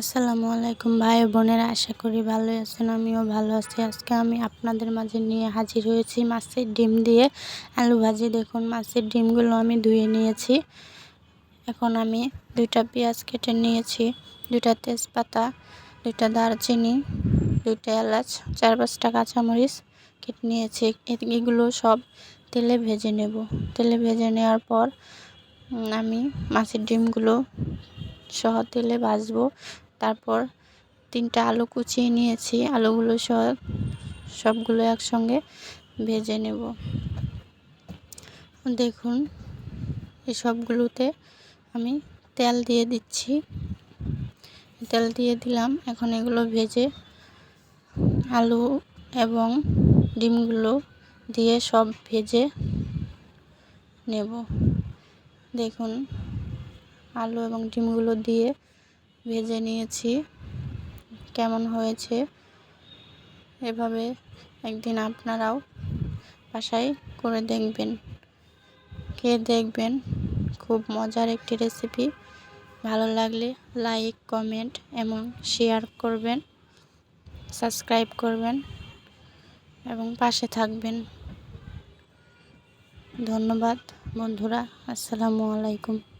আসসালামু আলাইকুম ভাই বোনেরা, আশা করি ভালো আছেন, আমিও ভালো আছি। আজকে আমি আপনাদের মাঝে নিয়ে হাজির হয়েছি মাছের ডিম দিয়ে আলু ভাজি। দেখুন, মাছের ডিমগুলো আমি ধুয়ে নিয়েছি। এখন আমি দুইটা পেঁয়াজ কেটে নিয়েছি, দুইটা তেজপাতা, দুইটা দারচিনি, দুইটা এলাচ, চার পাঁচটা কাঁচামরিচ কেটে নিয়েছি। এগুলো সব তেলে ভেজে নেব। তেলে ভেজে নেওয়ার পর আমি মাছের ডিমগুলো সহ তেলে ভাজবো। তারপর তিনটা আলু কুচিয়ে নিয়েছি, আলুগুলো সব, সবগুলো একসঙ্গে ভেজে নেব। দেখুন, এই সবগুলোতে আমি তেল দিয়ে দিচ্ছি। তেল দিয়ে দিলাম, এখন এগুলো ভেজে আলু এবং ডিমগুলো দিয়ে সব ভেজে নেব। দেখুন, আলু এবং ডিমগুলো দিয়ে ভেজে নিয়েছি। কেমন হয়েছে? এভাবে একদিন আপনারাও বাসায় করে দেখবেন। কে দেখবেন। খুব মজার একটি রেসিপি ভালো লাগলে লাইক কমেন্ট এবং শেয়ার করবেন। সাবস্ক্রাইব করবেন এবং পাশে থাকবেন। ধন্যবাদ বন্ধুরা। আসসালামু আলাইকুম।